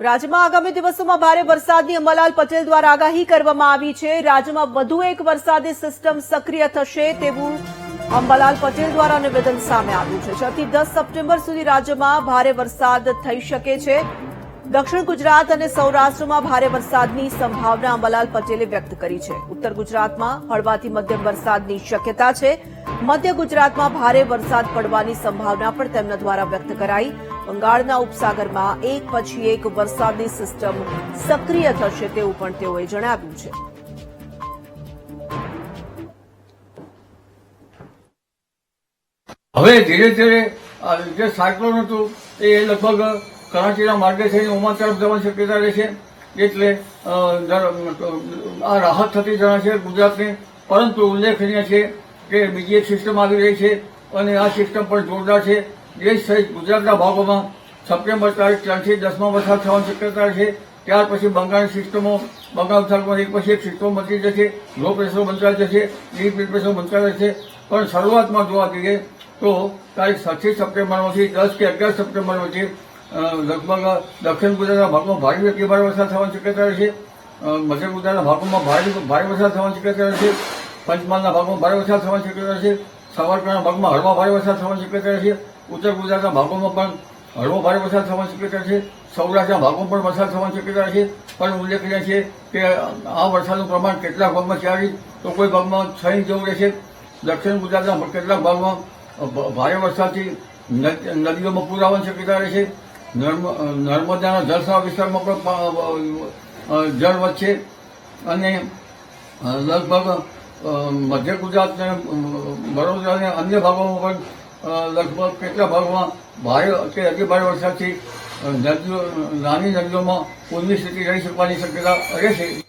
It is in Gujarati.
રાજ્યમાં આગામી દિવસોમાં ભારે વરસાદની અમલાલ પટેલ દ્વારા આગાહી કરવામાં આવી છે. રાજ્યમાં વધુ એક વરસાદી સિસ્ટમ સક્રિય થશે તેવું અંબાલાલ પટેલ દ્વારા નિવેદન સામે આવ્યું છે. છથી દસ સપ્ટેમ્બર સુધી રાજ્યમાં ભારે વરસાદ થઈ શકે છે. દક્ષિણ ગુજરાત અને સૌરાષ્ટ્રમાં ભારે વરસાદની સંભાવના અંબાલાલ પટેલે વ્યક્ત કરી છે. ઉત્તર ગુજરાતમાં હળવાથી મધ્યમ વરસાદની શક્યતા છે. મધ્ય ગુજરાતમાં ભારે વરસાદ પડવાની સંભાવના પણ તેમના દ્વારા વ્યક્ત કરાઈ બંગાળના ઉપસાગરમાં એક પછી એક વરસાદની સિસ્ટમ સક્રિય થશે તેવું પણ તેઓએ જણાવ્યું છે. હવે ધીરે ધીરે જે સાયક્લોન હતું, એ લગભગ કરાચીના માર્ગે થઈને ઉમા તરફ જવાની શક્યતા રહેશે એટલે આ રાહત થતી જણાશે ગુજરાતને. પરંતુ ઉલ્લેખનીય છે કે બીજી એક સિસ્ટમ આવી રહી છે અને આ સિસ્ટમ પણ જોરદાર છે. દેશ સહિત ગુજરાતના ભાગોમાં સપ્ટેમ્બર તારીખ ત્રણથી દસમાં વરસાદ થવાની શક્યતા છે. ત્યાર પછી બંગાળની સિસ્ટમો, બંગાળ વિસ્તારમાં એક પછી એક સિસ્ટમ મળતી જશે લો પ્રેશર બંધાઈ જશે ડીપ પ્રેશર બંધાઈ જશે. પણ શરૂઆતમાં જોવા જઈએ તો તારીખ સાતથી સપ્ટેમ્બરમાંથી દસ કે અગિયાર સપ્ટેમ્બર વચ્ચે લગભગ દક્ષિણ ગુજરાતના ભાગમાં ભારે વ્યક્તિ ભારે વરસાદ થવાની શક્યતા રહેશે. મધ્ય ગુજરાતના ભાગોમાં ભારે ભારે વરસાદ થવાની શક્યતા રહેશે. પંચમહાલના ભાગમાં ભારે વરસાદ થવાની શક્યતા રહેશે. સાવરકરના ભાગમાં હળવા ભારે વરસાદ થવાની શક્યતા રહેશે ઉત્તર ગુજરાતના ભાગોમાં પણ હળવો ભારે વરસાદ થવાની શક્યતા છે. સૌરાષ્ટ્રના ભાગોમાં પણ વરસાદ થવાની શક્યતા છે. પણ ઉલ્લેખનીય છે કે આ વરસાદનું પ્રમાણ કેટલાક ભાગમાં ચાર ઇંચ તો કોઈ ભાગમાં છ ઇંચ જેવું રહેશે. દક્ષિણ ગુજરાતના કેટલાક ભાગમાં ભારે વરસાદથી નદીઓમાં પૂર આવવાની શક્યતા રહેશે. નર્મ- નર્મદાના જળસાવ વિસ્તારમાં પણ જળ વધશે. અને લગભગ મધ્ય ગુજરાત અને અ, વડોદરા અને અન્ય ભાગોમાં પણ લગભગ કેટલા ભાગોમાં ભારે કે અતિ ભારે વરસાદથી નદીઓ નાની નદીઓમાં પૂરની સ્થિતિ રહી શકવાની શક્યતા રહેશે.